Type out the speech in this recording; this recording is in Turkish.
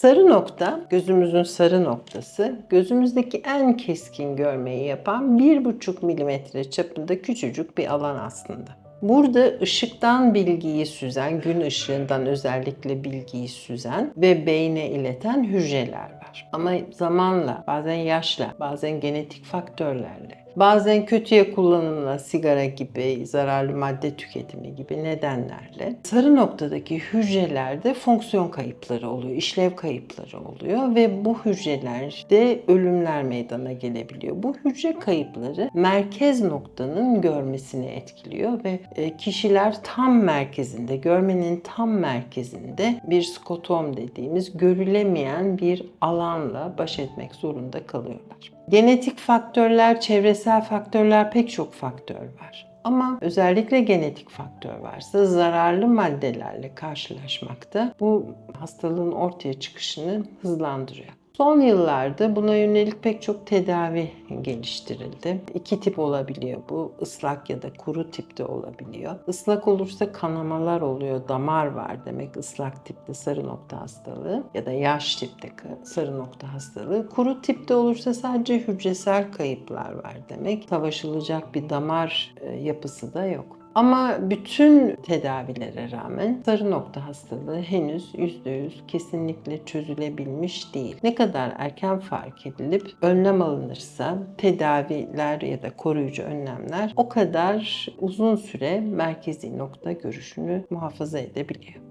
Sarı nokta, gözümüzün sarı noktası, gözümüzdeki en keskin görmeyi yapan 1,5 milimetre çapında küçücük bir alan aslında. Burada ışıktan bilgiyi süzen, gün ışığından özellikle bilgiyi süzen ve beyne ileten hücreler var. Ama zamanla, bazen yaşla, bazen genetik faktörlerle, bazen kötüye kullanımla sigara gibi, zararlı madde tüketimi gibi nedenlerle sarı noktadaki hücrelerde fonksiyon kayıpları oluyor, işlev kayıpları oluyor ve bu hücrelerde ölümler meydana gelebiliyor. Bu hücre kayıpları merkez noktanın görmesini etkiliyor ve e, kişiler tam merkezinde, görmenin tam merkezinde bir skotom dediğimiz görülemeyen bir alanla baş etmek zorunda kalıyorlar. Genetik faktörler, çevresel faktörler pek çok faktör var. Ama özellikle genetik faktör varsa zararlı maddelerle karşılaşmakta bu hastalığın ortaya çıkışını hızlandırıyor. Son yıllarda buna yönelik pek çok tedavi geliştirildi. İki tip olabiliyor bu. ıslak ya da kuru tipte olabiliyor. Islak olursa kanamalar oluyor, damar var demek ıslak tipte sarı nokta hastalığı ya da yaş tipte sarı nokta hastalığı. Kuru tipte olursa sadece hücresel kayıplar var demek. Savaşılacak bir damar e, yapısı da yok. Ama bütün tedavilere rağmen sarı nokta hastalığı henüz %100 kesinlikle çözülebilmiş değil. Ne kadar erken fark edilip önlem alınırsa tedaviler ya da koruyucu önlemler o kadar uzun süre merkezi nokta görüşünü muhafaza edebiliyor.